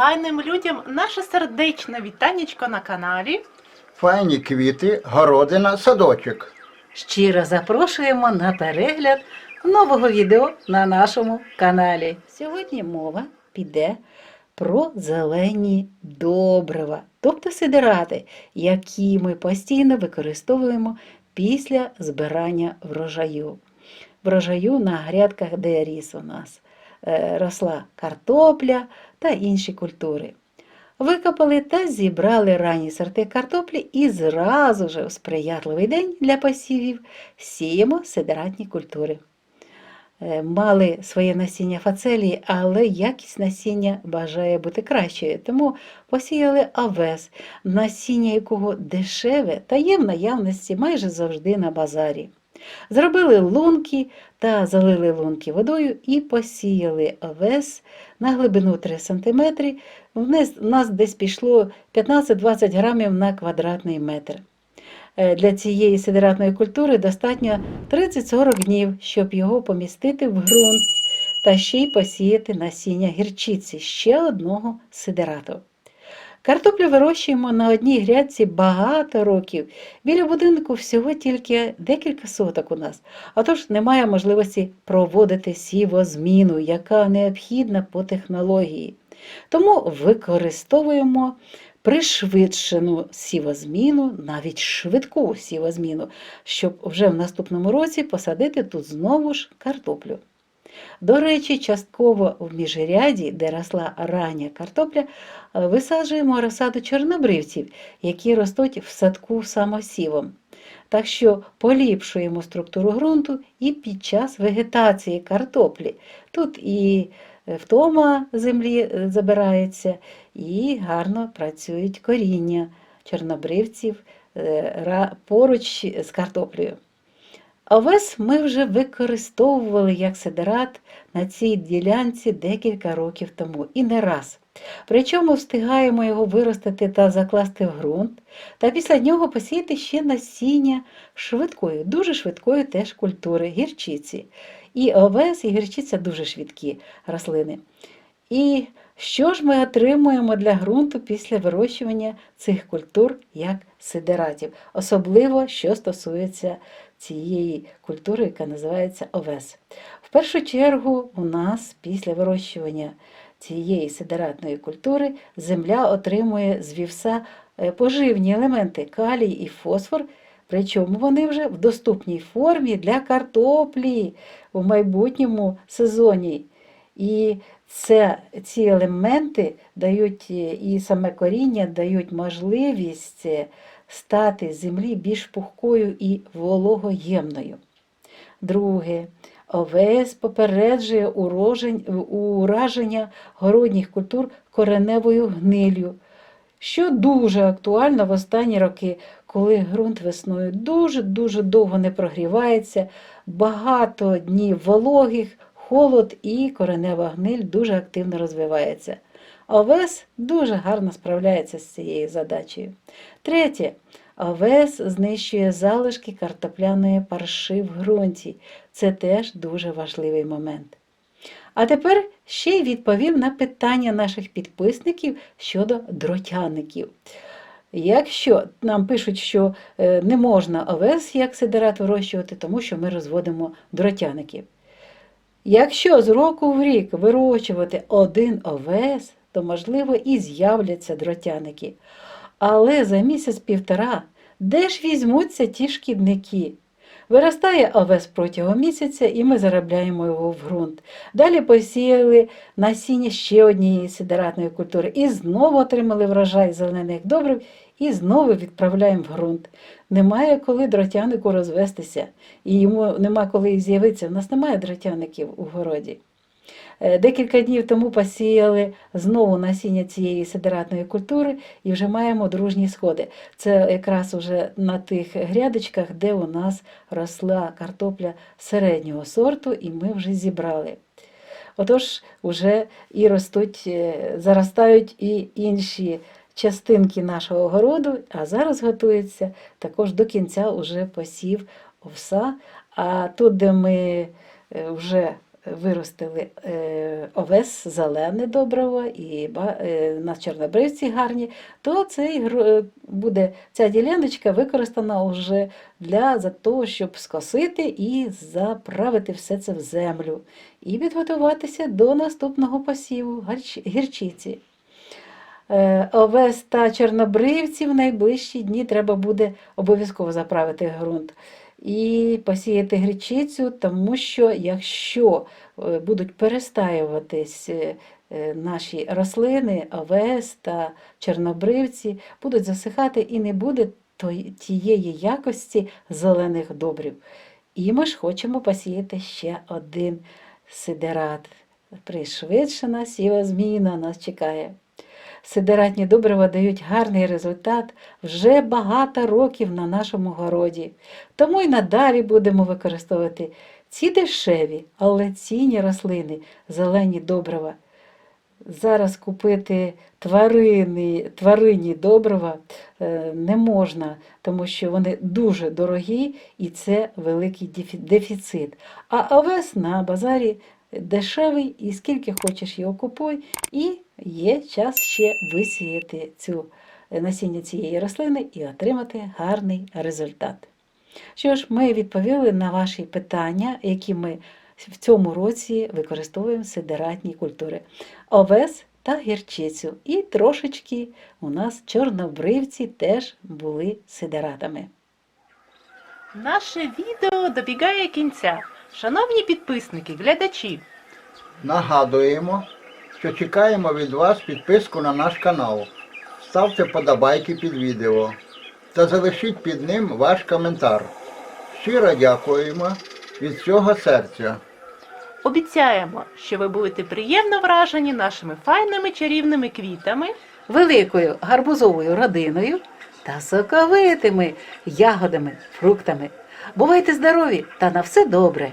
файним людям наше сердечне вітанечко на каналі. Файні квіти, городина, садочок. Щиро запрошуємо на перегляд нового відео на нашому каналі. Сьогодні мова піде про зелені добрива, тобто сидирати, які ми постійно використовуємо після збирання врожаю. Врожаю на грядках, де ріс у нас росла картопля та інші культури. Викопали та зібрали ранні сорти картоплі і зразу же у сприятливий день для посівів сіємо сидератні культури. Е, Мали своє насіння фацелії, але якість насіння бажає бути кращою, тому посіяли овес, насіння якого дешеве та є в наявності майже завжди на базарі. Зробили лунки та залили лунки водою і посіяли овес на глибину 3 см. У нас- десь пішло 15-20 грамів на квадратний метр. Е, Для цієї сидератної культури достатньо 30-40 днів, щоб його помістити в ґрунт та ще й посіяти насіння гірчиці ще одного сидерату. Картоплю вирощуємо на одній грядці багато років. Біля будинку всього тільки декілька соток у нас, а тож немає можливості проводити сівозміну, яка необхідна по технології. Тому використовуємо пришвидшену сівозміну, навіть швидку сівозміну, щоб вже в наступному році посадити тут знову ж картоплю. До речі, частково в міжряді, де росла рання картопля, е, висаджуємо розсаду чорнобривців, які ростуть в садку самосівом. Так що поліпшуємо структуру ґрунту і під час вегетації картоплі. Тут і е, втома землі е, забирається, і гарно працюють коріння чорнобривців поруч з картоплею. Овес ми вже використовували як сидерат на цій ділянці декілька років тому і не раз. Причому встигаємо його виростити та закласти в ґрунт, та після нього посіяти ще насіння швидкої, дуже швидкої теж культури гірчиці. І овес, і гірчиця дуже швидкі рослини. І що ж ми отримуємо для ґрунту після вирощування цих культур як сидератів, особливо що стосується цієї культури, яка називається овес. В першу чергу у нас після вирощування цієї сидератної культури земля отримує з вівса е, поживні елементи калій і фосфор, причому вони вже в доступній формі для картоплі у майбутньому сезоні. І це, ці елементи дають е, і саме коріння дають можливість е, стати землі більш пухкою і вологоємною. Друге, овес попереджує ураження городніх культур кореневою гнилью, що дуже актуально в останні роки, коли ґрунт весною дуже-дуже довго не прогрівається, багато днів вологих, холод і коренева гниль дуже активно розвивається. Овес дуже гарно справляється з цією задачею. Третє. Овес знищує залишки картопляної парши в ґрунті. Це теж дуже важливий момент. А тепер ще й відповім на питання наших підписників щодо дротяників. Якщо нам пишуть, що е, не можна овес як сидерат вирощувати, тому що ми розводимо дротяників. Якщо з року в рік вирощувати один овес, то можливо і з'являться дротяники. Але за місяць-півтора де ж візьмуться ті шкідники? Виростає овес протягом місяця, і ми заробляємо його в ґрунт. Далі посіяли насіння ще однієї сидератної культури і знову отримали врожай зелених добрив і знову відправляємо в ґрунт. Немає коли дротянику розвестися, і йому нема коли з'явитися. У нас немає дротяників у городі. Е, Декілька днів тому посіяли знову насіння цієї сидератної культури і вже маємо дружні сходи. Це якраз уже на тих грядочках, де у нас росла картопля середнього сорту, і ми вже зібрали. Отож, вже і ростуть, е, заростають і інші частинки нашого городу, а зараз готується також до кінця уже посів овса. А тут, де ми е, вже виростили е, овес, зелене добриво і е, на чорнобривці гарні, то цей е, буде ця діляночка використана вже для за того, щоб скосити і заправити все це в землю і підготуватися до наступного посіву гірчиці. Овес та чорнобривці в найближчі дні треба буде обов'язково заправити ґрунт і посіяти гречицю, тому що якщо е, будуть перестаюватись е, е, наші рослини, овес та чорнобривці, будуть засихати і не буде тієї якості зелених добрив. І ми ж хочемо посіяти ще один сидерат. Пришвидшена сівозміна нас чекає. Сидератні добрива дають гарний результат вже багато років на нашому городі. Тому й надалі будемо використовувати ці дешеві, але цінні рослини, зелені добрива. Зараз купити тварини, тваринні добрива е, не можна, тому що вони дуже дорогі і це великий дефіцит. А овес на базарі дешевий, і скільки хочеш його купуй, і є час ще висіяти цю е, насіння цієї рослини і отримати гарний результат. Що ж, ми відповіли на ваші питання, які ми в цьому році використовуємо сидератні культури. Овес та гірчицю. І трошечки у нас чорнобривці теж були сидератами. Наше відео добігає кінця. Шановні підписники, глядачі, Нагадуємо, що чекаємо від вас підписку на наш канал. Ставте подобайки під відео та залишіть під ним ваш коментар. Щиро дякуємо від всього серця. обіцяємо, що ви будете приємно вражені нашими файними чарівними квітами. великою гарбузовою родиною та соковитими ягодами, фруктами. Бувайте здорові та на все добре!